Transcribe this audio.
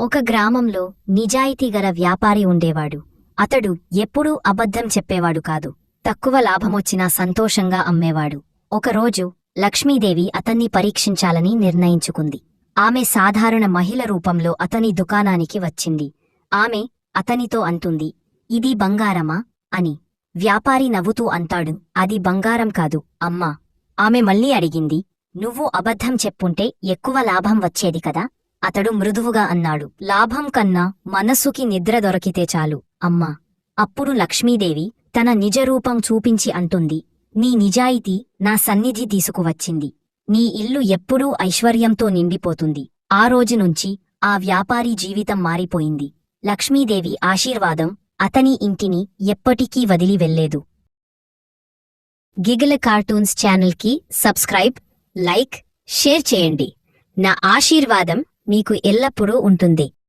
ఒక గ్రామంలో నిజాయితీగల వ్యాపారి ఉండేవాడు. అతడు ఎప్పుడూ అబద్ధం చెప్పేవాడు కాదు. తక్కువ లాభమొచ్చినా సంతోషంగా అమ్మేవాడు. ఒకరోజు లక్ష్మీదేవి అతన్ని పరీక్షించాలని నిర్ణయించుకుంది. ఆమె సాధారణ మహిళ రూపంలో అతని దుకాణానికి వచ్చింది. ఆమె అతనితో అంటుంది ఇది బంగారమా? అని. వ్యాపారి నవ్వుతూ అంటాడు అది బంగారం కాదు అమ్మా. ఆమె మళ్ళీ అడిగింది నువ్వు అబద్ధం చెప్పుంటే ఎక్కువ లాభం వచ్చేది కదా? అతడు మృదువుగా అన్నాడు. లాభం కన్నా మనస్సుకి నిద్ర దొరికితే చాలు అమ్మా. అప్పుడు లక్ష్మీదేవి తన నిజరూపం చూపించి అంటుంది. నీ నిజాయితీ నా సన్నిధి తీసుకువచ్చింది. నీ ఇల్లు ఎప్పుడూ ఐశ్వర్యంతో నిండిపోతుంది. ఆ రోజునుంచి ఆ వ్యాపారి జీవితం మారిపోయింది. లక్ష్మీదేవి ఆశీర్వాదం అతని ఇంటిని ఎప్పటికీ వదిలి వెళ్ళేదు గిగిల కార్టూన్స్ ఛానల్కి సబ్స్క్రైబ్ లైక్ షేర్ చేయండి. నా ఆశీర్వాదం మీకు ఎల్లప్పుడూ ఉంటుంది.